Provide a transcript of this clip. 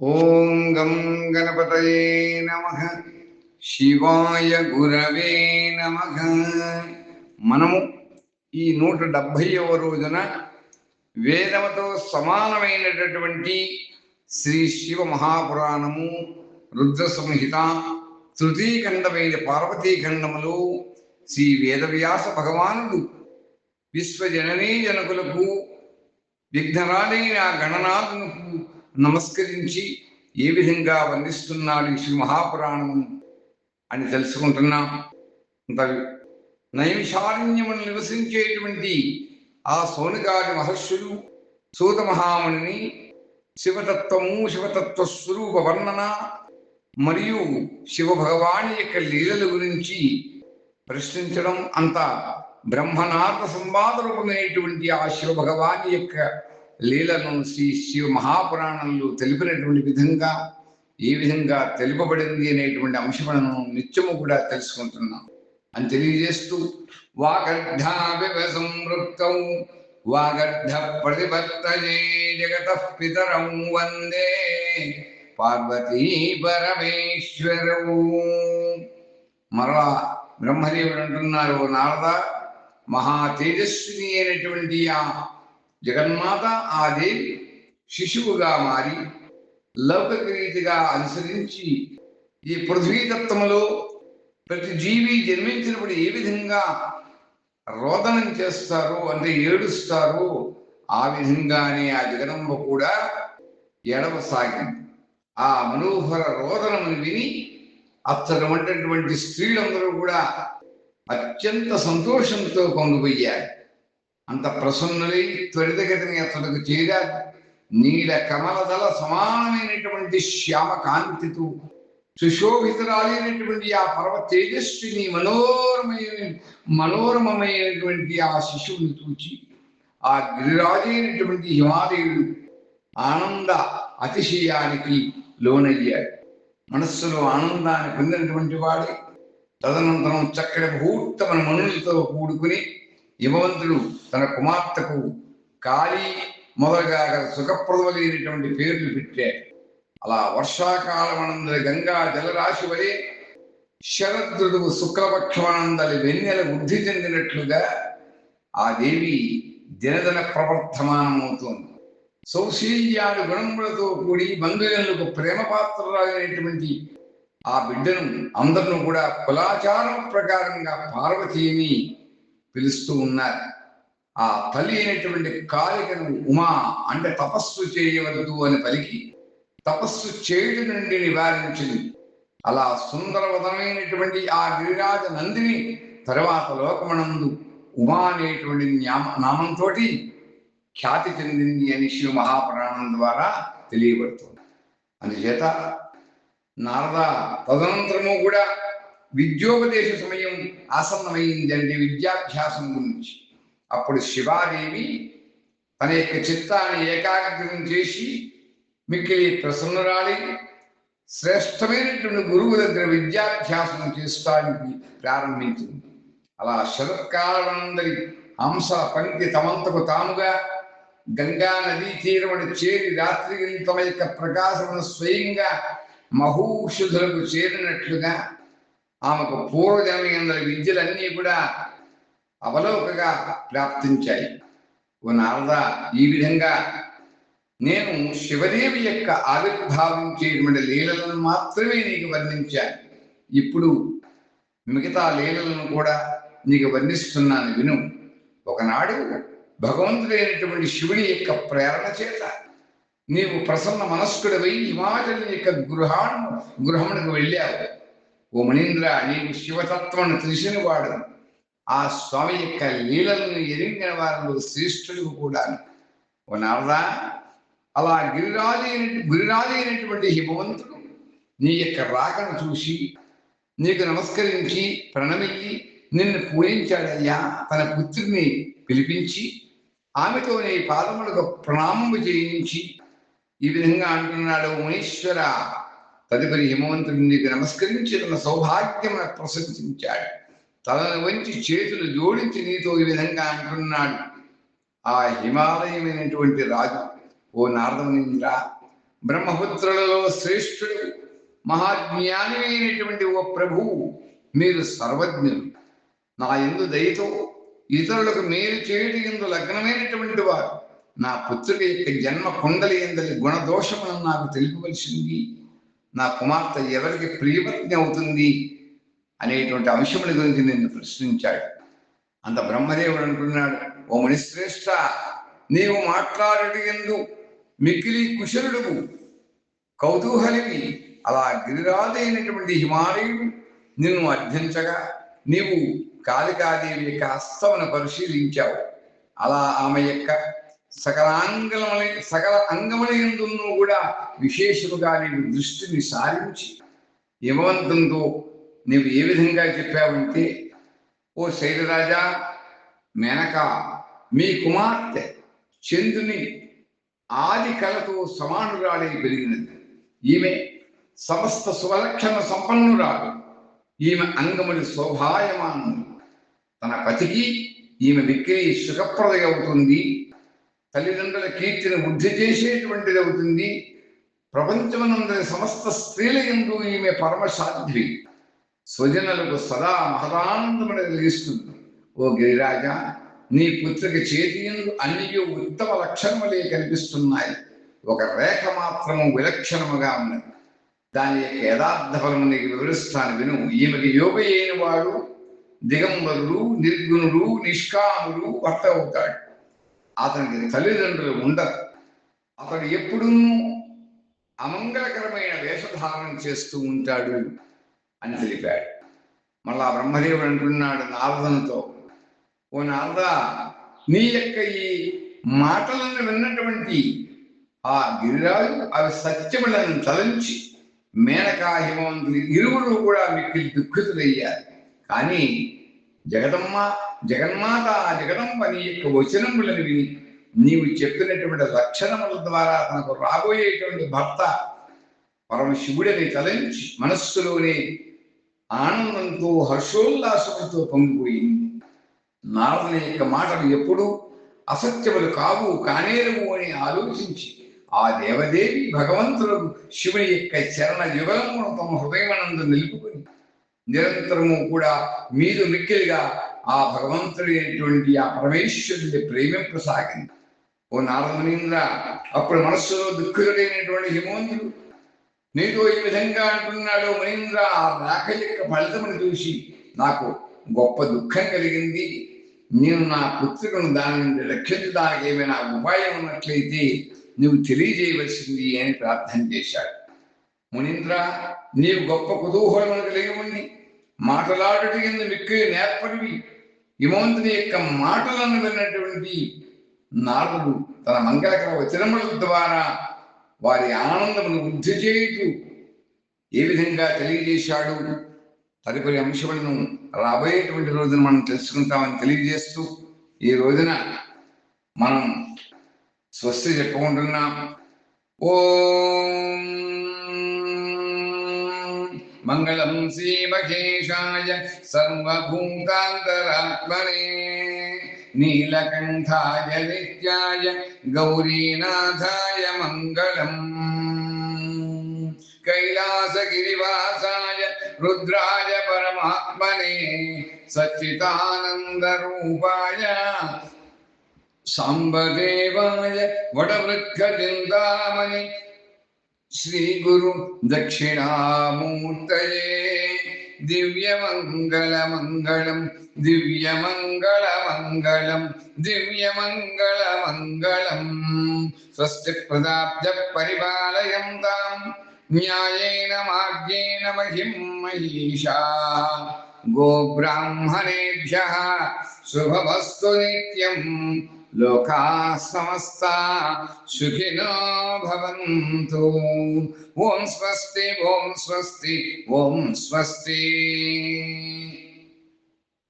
ఓం గం గణపతయే నమ. శివాయ గురవే నమ. మనము ఈ నూట డెబ్భైవ రోజున వేదముతో సమానమైనటువంటి శ్రీ శివ మహాపురాణము రుద్ర సంహిత తృతీఖండమైన పార్వతీఖండములు శ్రీ వేదవ్యాస భగవానుడు విశ్వజననీ జనకులకు విఘ్నరాలైన గణనాథునకు నమస్కరించి ఏ విధంగా వర్ణిస్తున్నాడు ఈ శ్రీ మహాపురాణం అని తెలుసుకుంటున్నాం. అంత నైమిషారణ్యమును నివసించేటువంటి ఆ సోనిగారి మహర్షులు సూత మహాముని శివతత్వము శివతత్వ స్వరూప వర్ణన మరియు శివ భగవాని యొక్క లీలల గురించి ప్రశ్నించడం అంత బ్రహ్మనాథ సంవాద రూపమైనటువంటి ఆ శివ భగవాని యొక్క లీలను శ్రీ శివ మహాపురాణంలో తెలిపినటువంటి విధంగా ఏ విధంగా తెలుపబడింది అనేటువంటి అంశములను నిత్యము కూడా తెలుసుకుంటున్నాం. అని తెలియజేస్తూ వాగర్ధావివ సంవృక్తౌ వాగర్ధ ప్రతిపత్తజే జగత పితరం వందే పార్వతీ పరమేశ్వరవు మరలా బ్రహ్మదేవుడు అంటున్నారు నారద మహా తేజస్విని అయినటువంటి ఆ జగన్మాత ఆ దేవి శిశువుగా మారి లౌకిక రీతిగా అనుసరించి ఈ పృథ్వీతత్వంలో ప్రతి జీవి జన్మించినప్పుడు ఏ విధంగా రోదనం చేస్తారో అంటే ఏడుస్తారో ఆ విధంగానే ఆ జగదంబ కూడా ఎడవసాగింది ఆ మనోహర రోదనమును విని అతను ఉన్నటువంటి స్త్రీలందరూ కూడా అత్యంత సంతోషంతో పొంగిపోయారు. అంత ప్రసన్నులై త్వరితగతిని అతనికి చేరారు. నీల కమలదల సమానమైనటువంటి శ్యామ కాంతితో సుశోభితురాలైనటువంటి ఆ పర్వ తేజస్విని మనోరమైన మనోరమమైనటువంటి ఆ శిశువుని చూచి ఆ గిరిరాజైనటువంటి హిమాలయుడు ఆనంద అతిశయానికి లోనయ్యాడు మనస్సులో ఆనందాన్ని పొందినటువంటి వాడే తదనంతరం చక్కటి ముహూర్తమైన మనుషులతో కూడుకుని హిమవంతుడు తన కుమార్తెకు కాళీ మొదలుగా సుఖప్రదమైనటువంటి పేర్లు పెట్టాడు. అలా వర్షాకాలమనందరి గంగా జలరాశి వలె శరదృతువు శుక్లపక్షమానందలి వెన్నెల వృద్ధి చెందినట్లుగా ఆ దేవి దినదిన ప్రవర్ధమానమవుతోంది. సౌశీల్యాలు గుణములతో కూడి బంధువులకు ప్రేమ పాత్రరాలైనటువంటి ఆ బిడ్డను అందరినూ కూడా కులాచారం ప్రకారంగా పార్వతీని పిలుస్తూ ఉన్నారు. ఆ తల్లి అయినటువంటి కాళికను ఉమా అంటే తపస్సు చేయవద్దు అని పలికి తపస్సు చేయడం నుండి నివారించింది అలా సుందరవదమైనటువంటి ఆ గిరిరాజ నందిని తర్వాత లోకమనందు ఉమా అనేటువంటి నామ నామంతో ఖ్యాతి చెందింది అని శివ మహాపురాణం ద్వారా తెలియబడుతుంది. అందుచేత నారద తదనంతరము కూడా విద్యోపదేశ సమయం ఆసన్నమైంది విద్యాభ్యాసం గురించి. అప్పుడు శివాదేవి తన యొక్క చిత్తాన్ని ఏకాగ్రతం చేసి మిక్కిలి ప్రసన్నురాలి శ్రేష్టమైనటువంటి గురువు దగ్గర విద్యాభ్యాసం చేసుకోవడానికి ప్రారంభించింది. అలా శరత్కాలందరి హంస పంక్తి తమంతకు తాముగా గంగా నదీ తీరమును చేరి రాత్రి తమ యొక్క ప్రకాశమును స్వయంగా మహూషుధులకు చేరినట్లుగా ఆమెకు పూర్వజన్మ విద్యలన్నీ కూడా అవలోకగా ప్రాప్తించాయి. ఓ నారద ఈ విధంగా నేను శివదేవి యొక్క ఆవిర్భావం చేయటువంటి లీలలను మాత్రమే నీకు వర్ణించాను. ఇప్పుడు మిగతా లీలలను కూడా నీకు వర్ణిస్తున్నాను విను. ఒకనాడు భగవంతుడైనటువంటి శివుని యొక్క ప్రేరణ చేత నీవు ప్రసన్న మనస్కుడవై హిమాచలి యొక్క గృహాను గృహమునకు వెళ్ళావు. ఓ మణీంద్ర నీవు శివతత్వం తెలిసిన వాడు. ఆ స్వామి యొక్క లీలలను ఎరిగిన వారిలో శ్రేష్ఠుడు కూడా ఓ నారదా అలా గిరిరాజు గిరిరాజు అయినటువంటి హిమవంతుడు నీ యొక్క రాకను చూసి నీకు నమస్కరించి ప్రణమిల్లి నిన్ను పూజించాడయ్యా తన పుత్రుని పిలిపించి ఆమెతో నీ పాదములకు ప్రణామము చేయించి ఈ విధంగా అంటున్నాడు మునీశ్వర. తదుపరి హిమవంతుడు నీకు నమస్కరించి తన సౌభాగ్యం ప్రశంసించాడు తనను వంచి చేతులు జోడించి నీతో ఈ విధంగా అంటున్నాడు. ఆ హిమాలయమైనటువంటి రాజు ఓ నారదమునింద్ర బ్రహ్మపుత్రులలో శ్రేష్ఠుడు మహాజ్ఞాని అయినటువంటి ఓ ప్రభువు మీరు సర్వజ్ఞులు. నా ఎందు దయతో ఇతరులకు మేలు చేయటి ఎందు లగ్నమైనటువంటి వారు నా పుత్రుడి యొక్క జన్మ కుండలి ఎందలి గుణదోషములను నాకు తెలుపవలసింది. నా కుమార్తె ఎవరికి ప్రియపత్ని అవుతుంది అనేటువంటి అంశముల గురించి నిన్ను ప్రశ్నించాడు. అంత బ్రహ్మదేవుడు అంటున్నాడు ఓ మునిశ్రేష్ఠ నీవు మాట్లాడటి ఎందు మిక్కిలి కుశలుడు కౌతూహలివి అలా గిరిరాజైనటువంటి హిమాలయుడు నిన్ను అర్థించగా నీవు కాళికాదేవి యొక్క హస్తమును పరిశీలించావు. అలా ఆమె యొక్క సకలాంగముల సకల అంగముల కూడా విశేషముగా నీవు దృష్టిని సారించి యమవంతంతో నీవు ఏ విధంగా చెప్పావంటే ఓ శైలరాజా మేనక మీ కుమార్తె చంద్రుని ఆది కళతో సమానురాలై పెరిగినది. ఈమె సమస్త సువలక్షణ సంపన్నురాలు. ఈమె అంగములు శోభాయమానము. తన పతికి ఈమె విక్రి సుఖప్రద అవుతుంది తల్లిదండ్రుల కీర్తిని వృద్ధి చేసేటువంటిది అవుతుంది. ప్రపంచమనందరి సమస్త స్త్రీల ఎందు ఈమె పరమసాధ్వి స్వజనులకు సదా మహదానందమును కలిగిస్తుంది ఓ గిరిరాజా నీ పుత్రికి చేతి ఎందు అన్ని ఉత్తమ లక్షణములే కనిపిస్తున్నాయి. ఒక రేఖ మాత్రము విలక్షణముగా ఉన్నది. దాని యొక్క యథార్థ ఫలము నీకు వివరిస్తాను విను. ఈమెకి యోగ అయిన వాడు దిగంబరుడు నిర్గుణుడు నిష్కాముడు భర్త అవుతాడు. అతనికి తల్లిదండ్రులు ఉండరు. అతడు ఎప్పుడూ అమంగళకరమైన వేషధారణ చేస్తూ ఉంటాడు అని తెలిపాడు. మళ్ళా బ్రహ్మదేవుడు అంటున్నాడు నారదనతో ఓ నారద నీ యొక్క ఈ మాటలను విన్నటువంటి ఆ గిరిరాజు అవి సత్యములను తలంచి మేనకా హిమవంతులు ఇరువురు కూడా మిక్కిలి దుఃఖితులయ్యారు. కానీ జగదమ్మ జగన్మాత ఆ జగదంబ నీ యొక్క వచనములను విని నీవు చెప్పినటువంటి లక్షణముల ద్వారా తనకు రాబోయేటువంటి భర్త పరమశివుడిని తలంచి మనస్సులోనే ఆనందంతో హర్షోల్లాసంతో పొంగిపోయింది నారదుని యొక్క మాటలు ఎప్పుడూ అసత్యములు కావు కానేరము అని ఆలోచించి ఆ దేవదేవి భగవంతులకు శివుని యొక్క చరణ యుగలమును తమ హృదయమనందు నిలుపుకుని నిరంతరము కూడా మీరు మిక్కిలిగా ఆ భగవంతుడైనటువంటి ఆ పరమేశ్వరుని ప్రేమింపసాగింది. ఓ నారదమునింద్ర అప్పుడు మనస్సులో దుఃఖుడైనటువంటి హిమోంద్రుడు నీతో ఈ విధంగా అంటున్నాడు మునీంద్ర ఆ రాక యొక్క ఫలితమును చూసి నాకు గొప్ప దుఃఖం కలిగింది. నేను నా పుత్రికను దాని నుండి రక్షించడానికి ఏమైనా ఉపాయం ఉన్నట్లయితే నువ్వు తెలియజేయవలసింది అని ప్రార్థన చేశాడు. మునీంద్ర నీవు గొప్ప కుతూహలమును కలిగి ఉండి మాటలాడుట ఎందు మిక్కి నేర్పడివి హిమవంతుని యొక్క మాటలను విన్నటువంటి నారదుడు తన మంగళకర వచనముల ద్వారా వారి ఆనందమును వృద్ధి చేయుటూ ఏ విధంగా తెలియజేశాడు? తదుపరి అంశములను రాబోయేటువంటి రోజున మనం తెలుసుకుంటామని తెలియజేస్తూ ఈ రోజున మనం స్వస్తి చెప్పుకుంటున్నాం. ఓ மங்களம் ஸ்ரீமகேஷாய சர்வபூதாந்தராத்மனே நீலகண்டாய நித்யாய கௌரீநாதாய மங்களம் கைலாசகிரிவாசாய ருத்ராய பரமாத்மனே சச்சிதானந்தரூபாய சாம்பதேவாய வடமிருக்கஜிந்தாமணி श्रीगुरु दक्षिणामूर्तये दिव्यमङ्गलमङ्गलं दिव्यमङ्गलमङ्गलं दिव्यमङ्गलमङ्गलम्। स्वस्ति प्रदाब्जः परिपालयं तां न्यायेन मार्गेण महिं महिषा। गोब्राह्मणेभ्यः शुभमस्तु नित्यम् లోకా సమస్త సుఖినో భవంతు ఓం స్వస్తి ఓం స్వస్తి ఓం స్వస్తి